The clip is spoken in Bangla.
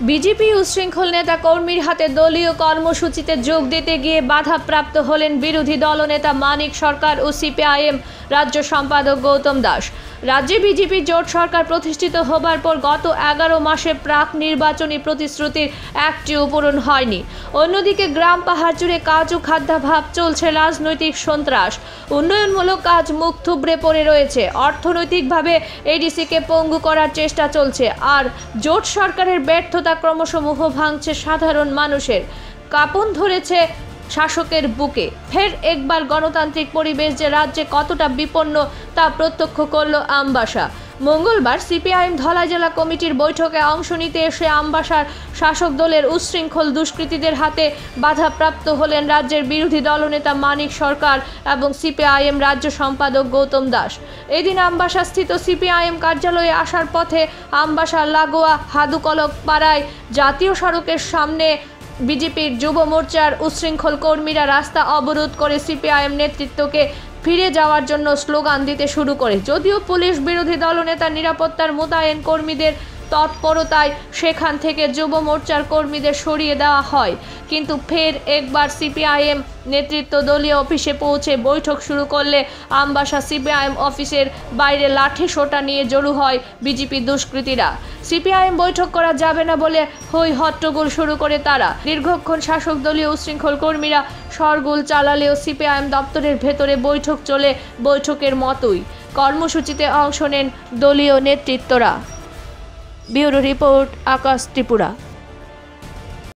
বিজেপি উচ্ছৃঙ্খল নেতা কর্মীর হাতে দলীয় কর্মসূচিতে যোগ দিতে গিয়ে বাধাপ্রাপ্ত হলেন বিরোধী দলনেতা মানিক সরকার ও সিপিআইএম রাজ্য সম্পাদক গৌতম দাস। রাজ্যে বিজেপি জোট সরকার প্রতিষ্ঠিত হবার পর গত এগারো মাসে প্রাক নির্বাচনী প্রতিশ্রুতির একটিও পূরণ হয়নি। অন্যদিকে গ্রাম পাহাড় জুড়ে কাজ ও খাদ্যাভাব চলছে রাজনৈতিক সন্ত্রাস। উন্নয়নমূলক কাজ মুখ থুবড়ে পড়ে রয়েছে। অর্থনৈতিকভাবে এডিসিকে পঙ্গু করার চেষ্টা চলছে। আর জোট সরকারের ব্যর্থতা ক্রমশ ভাঙছে সাধারণ মানুষের। কাপন ধরেছে শাসকের বুকে। ফের একবার গণতান্ত্রিক পরিবেশ যে রাজ্যে কতটা বিপন্ন তা প্রত্যক্ষ করল আমবাসা। মঙ্গলবার সিপিআইএম ধলাই জেলা কমিটির বৈঠকে অংশ নিতে এসে আমবাসার শাসক দলের উচ্ছৃঙ্খল দুষ্কৃতীদের হাতে বাধাপ্রাপ্ত হলেন রাজ্যের বিরোধী দলনেতা মানিক সরকার এবং সিপিআইএম রাজ্য সম্পাদক গৌতম দাস। এদিন আমবাসাস্থিত সিপিআইএম কার্যালয়ে আসার পথে আমবাসা লাগোয়া হাদুকলক পাড়ায় জাতীয় সড়কের সামনে বিজেপির যুব মোর্চার উচ্ছৃঙ্খল কর্মীরা রাস্তা অবরোধ করে সিপিআইএম নেতৃত্বকে ফিরে যাওয়ার জন্য স্লোগান দিতে শুরু করে। যদিও পুলিশ বিরোধী দলনেতা নিরাপত্তার মোতায়েন কর্মীদের তৎপরতায় সেখান থেকে যুব মোর্চার কর্মীদের সরিয়ে দেওয়া হয়। কিন্তু ফের একবার সিপিআইএম নেতৃত্ব দলীয় অফিসে পৌঁছে বৈঠক শুরু করলে আমবাসা সিপিআইএম অফিসের বাইরে লাঠি সোটা নিয়ে জড়ো হয় বিজেপি দুষ্কৃতীরা। সিপিআইএম বৈঠক করা যাবে না বলে হই হট্টগোল শুরু করে তারা। দীর্ঘক্ষণ শাসক দলীয় উশৃঙ্খল কর্মীরা সরগোল চালালেও সিপিআইএম দপ্তরের ভেতরে বৈঠক চলে বৈঠকের মতোই। কর্মসূচিতে অংশ নেন দলীয় নেতৃত্বরা। ব্যুরো রিপোর্ট আকাশ ত্রিপুরা